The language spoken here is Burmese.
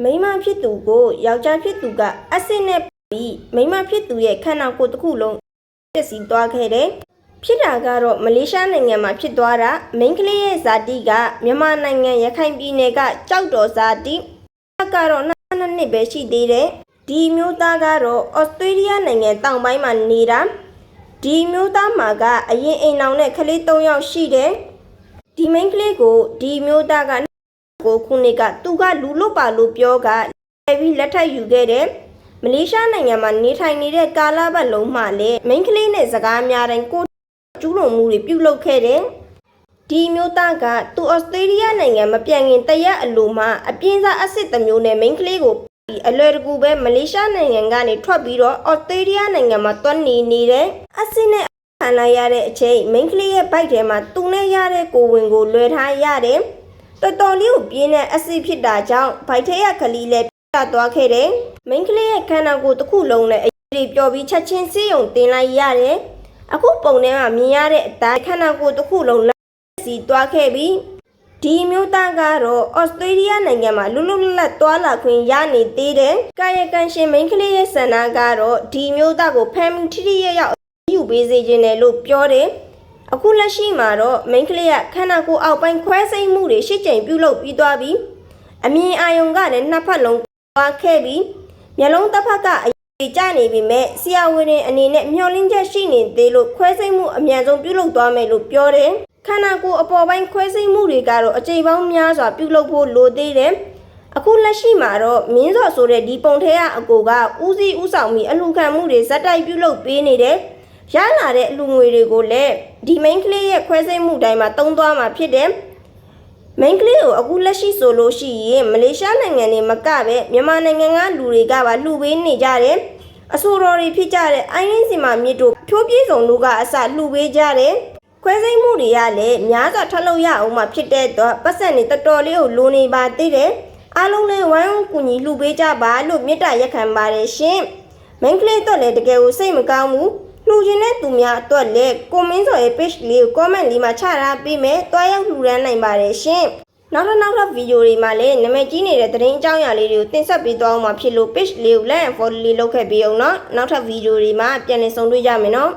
မိန်းမဖြစ်သူကိုယောက်ျားဖြစ်သူကအဆစ်နဲ့ပြီးမိန်းမဖြစ်သူရဲ့ခန္ဓာကိုယ်တစ်ခုလုံးပျက်စီးသွားခဲ့တယ်။ဖြစ်တာကတော့မလေးရှားနိုင်ငံမှာဖြစ်သွားတာမိန်းကလေးရဲ့ဇာတိကမြန်မာနိုင်ငံရခိုင်ပြည်နယ်ကကြောက်တော်ဇာတိကတော့နှစ်နှစ်ပဲရှိသေးတယ်။ဒီမျိုးသားကတော့ဩစတြေးလျနိုင်ငံတောင်ပိုင်းမှာနေတာဒီမျိုးသားမှာကအရင်အိမ်အောင်နဲ့ကလေး၃ယောက်ရှိတယ်။ဒီမိန်းကလေးကိုဒီမျိုးသားက ကိုခုနှစ်ကသူကလူလွတ်ပါလို့ပြောကလဲပြီးလက်ထပ်ယူခဲ့တယ်မလေးရှားနိုင်ငံမှာနေထိုင်နေတဲ့ကာလပတ်လုံးမှလည်းမိန်းကလေးနဲ့စကားများတိုင်းကိုကျူးလွန်မှုတွေပြုလုပ်ခဲ့တယ်ဒီမျိုးသားကသူဩစတြေးလျနိုင်ငံမပြန်ခင်တရက်အလိုမှအပြင်းစားအစ်စ်တစ်မျိုးနဲ့မိန်းကလေးကိုအလွယ်တကူပဲမလေးရှားနိုင်ငံကနေထွက်ပြီးတော့ဩစတြေးလျနိုင်ငံမှာတွန်းနေနေတယ်အစ်စ်နဲ့ခံလိုက်ရတဲ့အချိန်မိန်းကလေးရဲ့ဘိုက်ထဲမှာသူနဲ့ရတဲ့ကိုဝင်ကိုလွယ်ထားရတယ် တော်တော်လေးကိုပြင်းတဲ့အဆစ်ဖြစ်တာကြောင့်ဗိုက်ထဲရကလေးလည်းပြတ်သွားခဲ့တယ်။မိန်းကလေးရဲ့ခန္ဓာကိုယ်တစ်ခုလုံးနဲ့အရေးတွေပျော်ပြီးချက်ချင်းစေးုံတင်လိုက်ရတယ်။အခုပုံထဲမှာမြင်ရတဲ့အတိုင်းခန္ဓာကိုယ်တစ်ခုလုံးလက်စီသွားခဲ့ပြီးဒီမျိုးသားကတော့ဩစတြေးလျနိုင်ငံမှာလွတ်လွတ်လပ်လပ်သွားလာခွင့်ရနေသေးတယ်။ကာယကံရှင်မိန်းကလေးရဲ့ဆန္ဒကတော့ဒီမျိုးသားကိုဖမ်းမိထိထိရရောက်ယူပေးစေခြင်းတယ်လို့ပြောတယ်။ အခုလက်ရှိမှာတော့မိန်းကလေးကခန္ဓာကိုယ်အောက်ပိုင်းခွဲစိတ်မှုတွေရှစ်ကြိမ်ပြုလုပ်ပြီးသွားပြီအမြင်အာယုံကလည်းနှစ်ဖက်လုံးသွားခဲ့ပြီးမျက်လုံးတစ်ဖက်ကအရေးကျနေပြီမဲ့ဆရာဝန်တွေအနေနဲ့မျောလင်းချက်ရှိနေသေးလို့ခွဲစိတ်မှုအမြန်ဆုံးပြုလုပ်သွားမယ်လို့ပြောတယ်ခန္ဓာကိုယ်အပေါ်ပိုင်းခွဲစိတ်မှုတွေကတော့အကြိမ်ပေါင်းများစွာပြုလုပ်ဖို့လိုသေးတယ်အခုလက်ရှိမှာတော့မင်းစော်ဆိုတဲ့ဒီပုံထဲကအကိုကဦးစီးဦးဆောင်ပြီးအလှခံမှုတွေဇက်တိုက်ပြုလုပ်ပေးနေတယ် ရလာတဲ့အလူငွေတွေကိုလည်းဒီမိန်းကလေးရဲ့ခွဲစိတ်မှုတိုင်းမှာတုံးသွားမှာဖြစ်တယ်။မိန်းကလေးကိုအခုလက်ရှိဆိုလို့ရှိရင်မလေးရှားနိုင်ငံနေမကပဲမြန်မာနိုင်ငံကလူတွေကပါလှူပေးနေကြတယ်။အဆိုတော်တွေဖြစ်ကြတဲ့အိုင်းရင်းစီမာမြစ်တို့ဖြိုးပြေဆုံးတို့ကအစလှူပေးကြတယ်။ခွဲစိတ်မှုတွေကလည်းများစွာထပ်လို့ရအောင်မှဖြစ်တဲ့တော့ပတ်စံနေတော်တော်လေးကိုလိုနေပါသေးတယ်။အားလုံးလည်းဝိုင်းဝန်းကူညီလှူပေးကြပါလို့မေတ္တာရက်ခံပါတယ်ရှင်။မင်းကလေးတော့လည်းတကယ်ကိုစိတ်မကောင်းဘူး လှူခြင်းတဲ့သူများအတွက်လည်းကိုမင်းစော်ရဲ့ page လေးကို comment လေးမှာချထားပေးမယ်တွားရောက်လှူဒန်းနိုင်ပါတယ်ရှင်နောက်တော့နောက်တော့ဗီဒီယိုတွေမှာလည်းနာမည်ကြီးနေတဲ့သတင်းအကြောင်းအရာလေးတွေကိုတင်ဆက်ပေးသွားအောင်မှာဖြစ်လို့ page လေးကို like and follow လေးလုပ်ခဲ့ပေးအောင်နော်နောက်ထပ်ဗီဒီယိုတွေမှာပြန်လည်ဆုံတွေ့ကြမယ်နော်